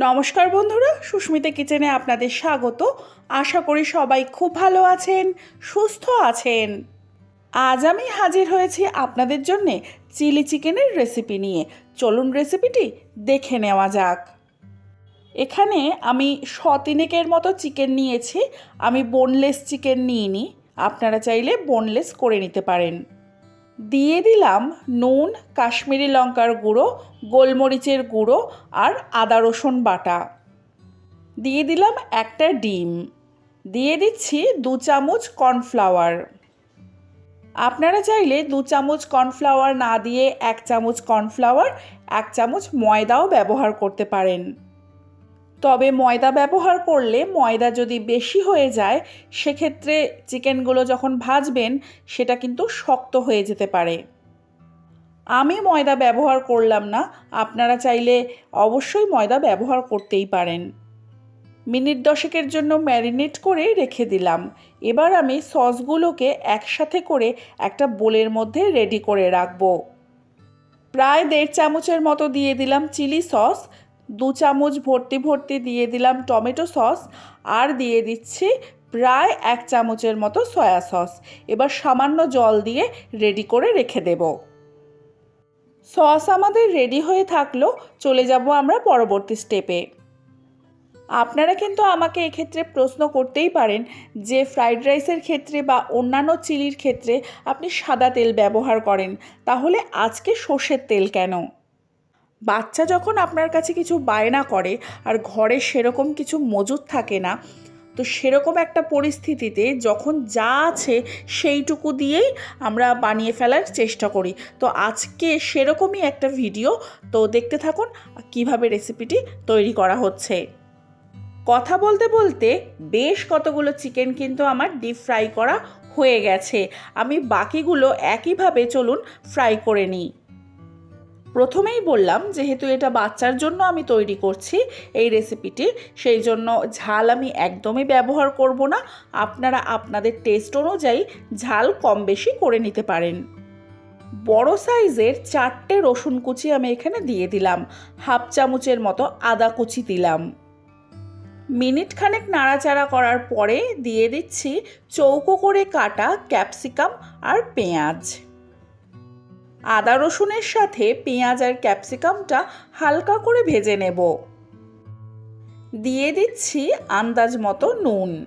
নমস্কার বন্ধুরা, সুস্মিতা কিচেনে আপনাদের স্বাগত। আশা করি সবাই খুব ভালো আছেন, সুস্থ আছেন। আজ আমি হাজির হয়েছি আপনাদের জন্যে চিলি চিকেনের রেসিপি নিয়ে। চলুন রেসিপিটি দেখে নেওয়া যাক। এখানে আমি শতিনেকের মতো চিকেন নিয়েছি। আমি বোনলেস চিকেন নিইনি। আপনারা চাইলে বোনলেস করে নিতে পারেন। দিয়ে দিলাম নুন, কাশ্মীরি লঙ্কার গুঁড়ো, গোলমরিচের গুঁড়ো আর আদা রসুন বাটা। দিয়ে দিলাম একটা ডিম। দিয়ে দিচ্ছি দু চামচ কর্নফ্লাওয়ার। আপনারা চাইলে দু চামচ কর্নফ্লাওয়ার না দিয়ে এক চামচ কর্নফ্লাওয়ার, এক চামচ ময়দাও ব্যবহার করতে পারেন। তবে ময়দা ব্যবহার করলে ময়দা যদি বেশি হয়ে যায়, সেক্ষেত্রে চিকেনগুলো যখন ভাজবেন, সেটা কিন্তু শক্ত হয়ে যেতে পারে। আমি ময়দা ব্যবহার করলাম না, আপনারা চাইলে অবশ্যই ময়দা ব্যবহার করতেই পারেন। মিনিট দশেকের জন্য ম্যারিনেট করে রেখে দিলাম। এবার আমি সসগুলোকে একসাথে করে একটা বোলের মধ্যে রেডি করে রাখব। প্রায় দেড় চামচের মতো দিয়ে দিলাম চিলি সস। দু চামচ ভর্তি ভর্তি দিয়ে দিলাম টমেটো সস আর দিয়ে দিচ্ছি প্রায় এক চামচের মতো সয়া সস। এবার সামান্য জল দিয়ে রেডি করে রেখে দেব। সস আমাদের রেডি হয়ে থাকল, চলে যাব আমরা পরবর্তী স্টেপে আপনারা কিন্তু আমাকে এক্ষেত্রে প্রশ্ন করতেই পারেন যে ফ্রাইড রাইসের ক্ষেত্রে বা অন্যান্য চিলির ক্ষেত্রে আপনি সাদা তেল ব্যবহার করেন, তাহলে আজকে সর্ষের তেল কেন? বাচ্চা যখন আপনার কাছে কিছু বায়না করে আর ঘরে সেরকম কিছু মজুদ থাকে না, তো সেরকম একটা পরিস্থিতিতে যখন যা আছে সেইটুকু দিয়েই আমরা বানিয়ে ফেলার চেষ্টা করি। তো আজকে সেরকমই একটা ভিডিও, তো দেখতে থাকুন কীভাবে রেসিপিটি তৈরি করা হচ্ছে। কথা বলতে বলতে বেশ কতগুলো চিকেন কিন্তু আমার ডিপ ফ্রাই করা হয়ে গেছে। আমি বাকিগুলো একইভাবে চলুন ফ্রাই করে নিই। প্রথমেই বললাম, যেহেতু এটা বাচ্চার জন্য আমি তৈরি করছি এই রেসিপিটি সেই জন্য ঝাল আমি একদমই ব্যবহার করব না। আপনারা আপনাদের টেস্ট অনুযায়ী ঝাল কম বেশি করে নিতে পারেন। বড় সাইজের চারটে রসুন কুচি আমি এখানে দিয়ে দিলাম। হাফ চামচের মতো আদা কুচি দিলাম। মিনিট খানেক নাড়াচাড়া করার পরে দিয়ে দিচ্ছি চৌকো করে কাটা ক্যাপসিকাম আর পেঁয়াজ। আদা রসুনের সাথে পেঁয়াজ আর ক্যাপসিকামটা হালকা করে ভেজে নেব। দিয়ে দিচ্ছি আন্দাজ মতো নুন।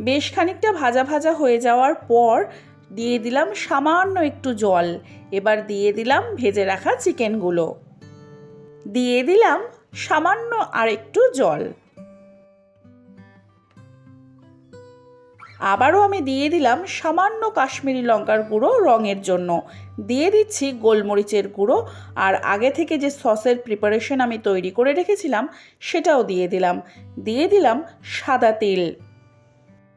বেশ খানিকটা ভাজা ভাজা হয়ে যাওয়ার পর দিয়ে দিলাম সামান্য একটু জল। এবার দিয়ে দিলাম ভেজে রাখা চিকেনগুলো। দিয়ে দিলাম সামান্য আর একটু জল। আবারও আমি দিয়ে দিলাম সামান্য কাশ্মীরি লঙ্কার গুঁড়ো রঙের জন্য। দিয়ে দিচ্ছি গোলমরিচের গুঁড়ো আর আগে থেকে যে সসের প্রিপারেশন আমি তৈরি করে রেখেছিলাম, সেটাও দিয়ে দিলাম। দিয়ে দিলাম সাদা তেল।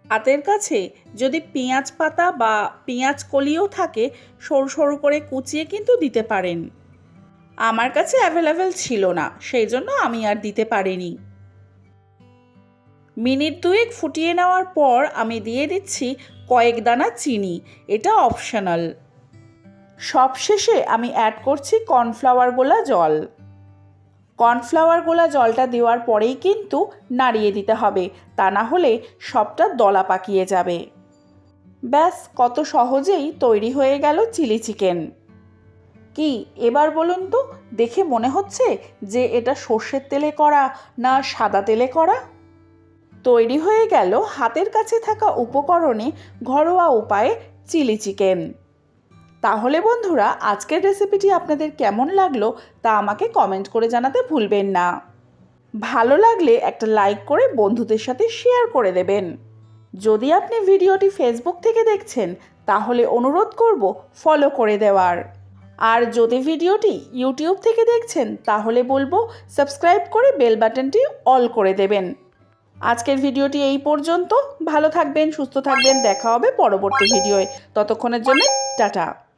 হাতের কাছে যদি পেঁয়াজ পাতা বা পেঁয়াজ কলিও থাকে, সরু সরু করে কুচিয়ে কিন্তু দিতে পারেন। আমার কাছে অ্যাভেলেবেল ছিল না, সেই জন্য আমি আর দিতে পারিনি। মিনিট দুয়েক ফুটিয়ে নেওয়ার পর আমি দিয়ে দিচ্ছি কয়েক দানা চিনি, এটা অপশনাল সবশেষে আমি অ্যাড করছি কর্নফ্লাওয়ার গোলা জল। কর্নফ্লাওয়ার গোলা জলটা দেওয়ার পরেই কিন্তু নাড়িয়ে দিতে হবে, তা না হলে সবটা দলা পাকিয়ে যাবে। ব্যাস, কত সহজেই তৈরি হয়ে গেল চিলি চিকেন। কি? এবার বলুন তো, দেখে মনে হচ্ছে যে এটা সর্ষের তেলে করা না সাদা তেলে করা? তৈরি হয়ে গেল হাতের কাছে থাকা উপকরণে ঘরোয়া উপায়ে চিলি চিকেন। তাহলে বন্ধুরা, আজকের রেসিপিটি আপনাদের কেমন লাগল তা আমাকে কমেন্ট করে জানাতে ভুলবেন না। ভালো লাগলে একটা লাইক করে বন্ধুদের সাথে শেয়ার করে দেবেন। যদি আপনি ভিডিওটি ফেসবুক থেকে দেখছেন, তাহলে অনুরোধ করব ফলো করে দেওয়ার। আর যদি ভিডিওটি ইউটিউব থেকে দেখছেন, তাহলে বলব সাবস্ক্রাইব করে বেল বাটনটি অল করে দেবেন। আজকের ভিডিওটি এই পর্যন্ত। ভালো থাকবেন, সুস্থ থাকবেন। দেখা হবে পরবর্তী ভিডিওয়ে। ততক্ষণের জন্য টাটা।